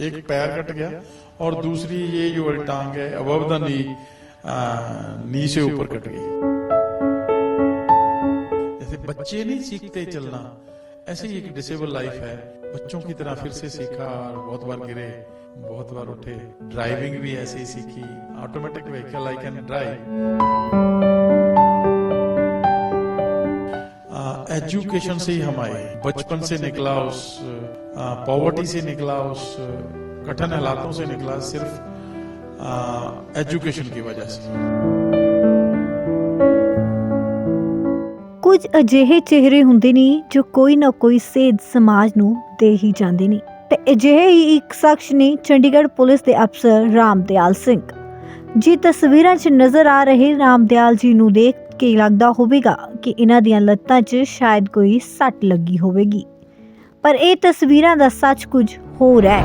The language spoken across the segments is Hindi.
एक पैर कट गया और दूसरी ये जो टांग है अबव द नी नी से ऊपर कट गई। जैसे बच्चे नहीं सीखते चलना। ऐसे ही एक डिसेबल लाइफ है। बच्चों की तरह फिर से सीखा और बहुत बार गिरे, बहुत बार उठे। ड्राइविंग भी ऐसे ही सीखी। Automatic vehicle I can drive education से ही हम आए बचपन से निकला उस पॉवर्टी से निकला उस अ, कठिन हालातों से निकला सिर्फ एजुकेशन की वजह से ਕੁਝ ਅਜਿਹੇ ਚਿਹਰੇ ਹੁੰਦੇ ਨੇ ਜੋ ਕੋਈ ਨਾ ਕੋਈ ਸੇਧ ਸਮਾਜ ਨੂੰ ਦੇ ਹੀ ਜਾਂਦੇ ਨੇ ਤੇ ਅਜਿਹੇ ਹੀ ਇੱਕ ਸ਼ਖਸ ਨੇ ਚੰਡੀਗੜ੍ਹ ਪੁਲਿਸ ਦੇ ਅਫਸਰ ਰਾਮਦਿਆਲ ਸਿੰਘ ਜੀ ਤਸਵੀਰਾਂ 'ਚ ਨਜ਼ਰ ਆ ਰਹੇ ਰਾਮਦਿਆਲ ਜੀ ਨੂੰ ਦੇਖ ਕੇ ਲੱਗਦਾ ਹੋਵੇਗਾ ਕਿ ਇਹਨਾਂ ਦੀਆਂ ਲੱਤਾਂ 'ਚ ਸ਼ਾਇਦ ਕੋਈ ਸੱਟ ਲੱਗੀ ਹੋਵੇਗੀ। ਪਰ ਇਹ ਤਸਵੀਰਾਂ ਦਾ ਸੱਚ ਕੁਝ ਹੋਰ ਹੈ।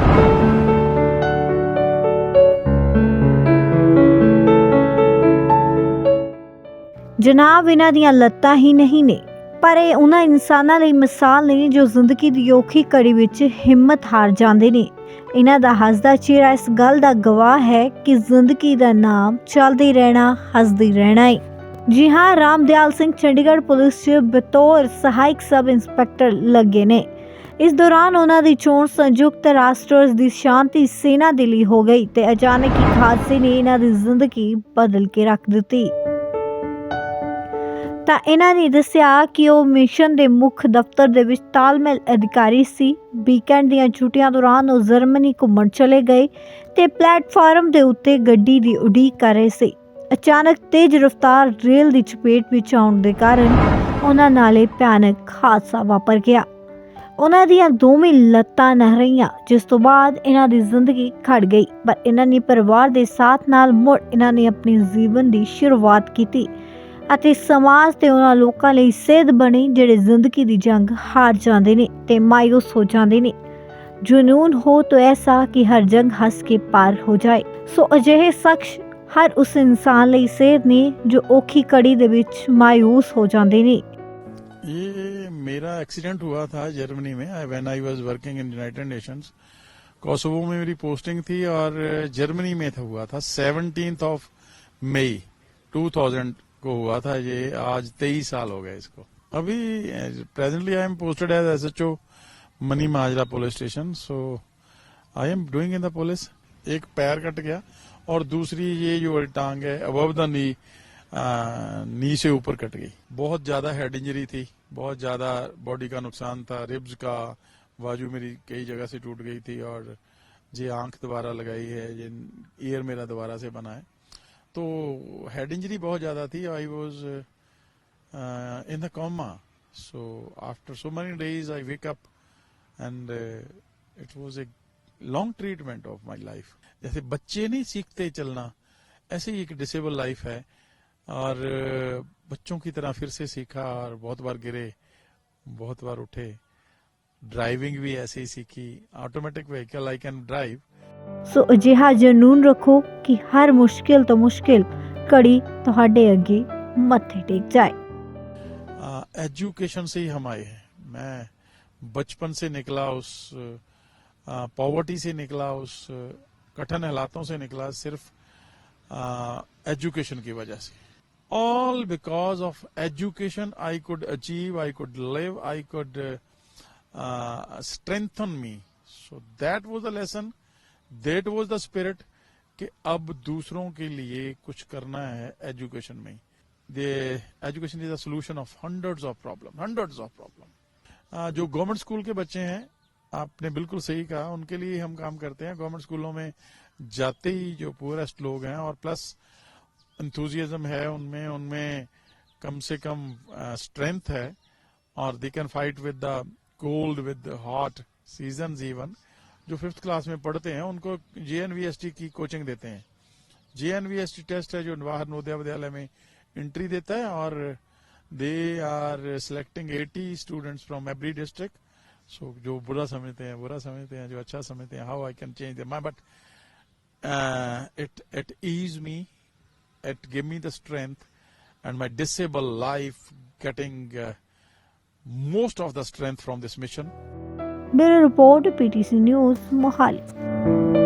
ਜਨਾਬ, ਇਹਨਾਂ ਦੀਆਂ ਲੱਤਾਂ ਹੀ ਨਹੀਂ ਨੇ, ਪਰ ਇਹ ਉਹਨਾਂ ਇਨਸਾਨਾਂ ਲਈ ਮਿਸਾਲ ਨੇ ਜੋ ਜ਼ਿੰਦਗੀ ਦੀ ਔਖੀ ਘੜੀ ਵਿੱਚ ਹਿੰਮਤ ਹਾਰ ਜਾਂਦੇ ਨੇ। ਇਹਨਾਂ ਦਾ ਹੱਸਦਾ ਚਿਹਰਾ ਇਸ ਗੱਲ ਦਾ ਗਵਾਹ ਹੈ ਕਿ ਜ਼ਿੰਦਗੀ ਦਾ ਨਾਮ ਚੱਲਦੇ ਰਹਿਣਾ, ਹੱਸਦੇ ਰਹਿਣਾ ਹੈ ਜੀ ਹਾਂ, ਰਾਮਦਿਆਲ ਸਿੰਘ ਚੰਡੀਗੜ੍ਹ ਪੁਲਿਸ 'ਚ ਬਤੌਰ ਸਹਾਇਕ ਸਬ ਇੰਸਪੈਕਟਰ ਲੱਗੇ ਨੇ। ਇਸ ਦੌਰਾਨ ਉਹਨਾਂ ਦੀ ਚੋਣ ਸੰਯੁਕਤ ਰਾਸ਼ਟਰ ਦੀ ਸ਼ਾਂਤੀ ਸੈਨਾ ਦੇ ਲਈ ਹੋ ਗਈ ਤੇ ਅਚਾਨਕ ਹੀ ਹਾਦਸੇ ਨੇ ਇਹਨਾਂ ਦੀ ਜ਼ਿੰਦਗੀ ਬਦਲ ਕੇ ਰੱਖ ਦਿੱਤੀ। ਤਾਂ ਇਹਨਾਂ ਨੇ ਦੱਸਿਆ ਕਿ ਉਹ ਮਿਸ਼ਨ ਦੇ ਮੁੱਖ ਦਫ਼ਤਰ ਦੇ ਵਿੱਚ ਤਾਲਮੇਲ ਅਧਿਕਾਰੀ ਸੀ। ਵੀਕਐਂਡ ਦੀਆਂ ਛੁੱਟੀਆਂ ਦੌਰਾਨ ਉਹ ਜਰਮਨੀ ਘੁੰਮਣ ਚਲੇ ਗਏ ਤੇ ਪਲੇਟਫਾਰਮ ਦੇ ਉੱਤੇ ਗੱਡੀ ਦੀ ਉਡੀਕ ਕਰ ਰਹੇ ਸੀ। ਅਚਾਨਕ ਤੇਜ਼ ਰਫ਼ਤਾਰ ਰੇਲ ਦੀ ਚਪੇਟ ਵਿੱਚ ਆਉਣ ਦੇ ਕਾਰਨ ਉਹਨਾਂ ਨਾਲ ਇਹ ਭਿਆਨਕ ਹਾਦਸਾ ਵਾਪਰ ਗਿਆ। ਉਹਨਾਂ ਦੀਆਂ ਦੋਵੇਂ ਲੱਤਾਂ ਨਹ ਰਹੀਆਂ, ਜਿਸ ਤੋਂ ਬਾਅਦ ਇਹਨਾਂ ਦੀ ਜ਼ਿੰਦਗੀ ਖੜ ਗਈ। ਪਰ ਇਹਨਾਂ ਨੇ ਪਰਿਵਾਰ ਦੇ ਸਾਥ ਨਾਲ ਮੁੜ ਇਹਨਾਂ ਨੇ ਆਪਣੀ ਜੀਵਨ ਦੀ ਸ਼ੁਰੂਆਤ ਕੀਤੀ ਅਤੇ ਸਮਾਜ ਤੇ ਉਹਨਾਂ ਲੋਕਾਂ ਲਈ ਸੇਧ ਬਣੀ, ਜਿਹੜੇ ਜ਼ਿੰਦਗੀ ਦੀ ਜੰਗ ਹਾਰ ਜਾਂਦੇ ਨੇ ਤੇ ਮਾਇੂਸ ਹੋ ਜਾਂਦੇ ਨੇ। ਜਨੂਨ ਹੋ ਤਾਂ ਐਸਾ ਕਿ ਹਰ ਜੰਗ ਹੱਸ ਕੇ ਪਾਰ ਹੋ ਜਾਏ। ਸੋ ਅਜਿਹੇ ਸ਼ਖਸ ਹਰ ਉਸ ਇਨਸਾਨ ਲਈ ਸੇਧ ਨੇ ਜੋ ਔਖੀ ਕੜੀ ਦੇ ਵਿੱਚ ਮਾਇੂਸ ਹੋ ਜਾਂਦੇ ਨੇ ये मेरा एक्सीडेंट हुआ था जर्मनी में when I was working in United Nations Kosovo में मेरी पोस्टिंग थी और जर्मनी में था हुआ था 17th ऑफ मई 2000 को हुआ था ये आज 23 साल हो गए इसको अभी presently I am posted as SHO Mani Majra police station so I am doing in the police एक पैर कट गया और दूसरी ये जो टांग है अबव द नी नी से ऊपर कट गई। बहुत ज़्यादा हेड इंजरी थी, बहुत ज़्यादा बॉडी का नुकसान था रिब्स का बाजू मेरी कई जगह से टूट गई थी और ये आँख दोबारा लगाई है, ये ईयर मेरा दोबारा से बना है। तो हेड इंजरी बहुत ज़्यादा थी। I was in the coma so after so many days I wake up and it was a long treatment of my life जैसे बच्चे नहीं सीखते चलना ऐसे ही एक डिसेबल लाइफ है और अ, बच्चों की तरह फिर से सीखा और बहुत बार गिरे बहुत बार उठे ड्राइविंग भी ऐसे ही सीखी automatic vehicle I can drive ਸੋ ਅਜਿਹਾ ਜਨੂਨ ਰੱਖੋ ਕਿ ਹਰ ਮੁਸ਼ਕਿਲ ਤੋਂ ਮੁਸ਼ਕਿਲ ਕੜੀ ਤੁਹਾਡੇ ਅੱਗੇ ਮੱਥੇ ਟੇਕ ਜਾਏ एजुकेशन से ही हम आए हैं मैं बचपन से निकला उस पॉवर्टी से निकला, उस कठिन हालातों से निकला सिर्फ़ एजुकेशन की वजह से। All because of education I could achieve I could live I could strengthen me so that was the lesson that was the spirit कि अब दूसरों के लिए कुछ करना है एजुकेशन में। The education is the solution of hundreds of problem hundreds of problem जो गवर्नमेंट स्कूल के बच्चे हैं आपने बिल्कुल सही कहा, उनके लिए हम काम करते हैं। गवर्नमेंट स्कूलों में जाते ही जो पुअरेस्ट लोग हैं, और प्लस इंथुजियाज्म है उनमें उनमें कम से कम स्ट्रेंथ है, और they can fight with the cold with hot season even जो फिफ्थ क्लास में पढ़ते हैं, उनको जेएनवीएसटी की कोचिंग देते हैं। जेएनवीएसटी टेस्ट है जो बाहर नवोदय विद्यालय में एंट्री देता है, और they are selecting 80 students from every district so so, जो बुरा समझते हैं बुरा समझते हैं जो अच्छा समझते हैं how I can change the my but it it is me it give me the strength and my disable life getting most of the strength from this mission bureau report PTC news Mohali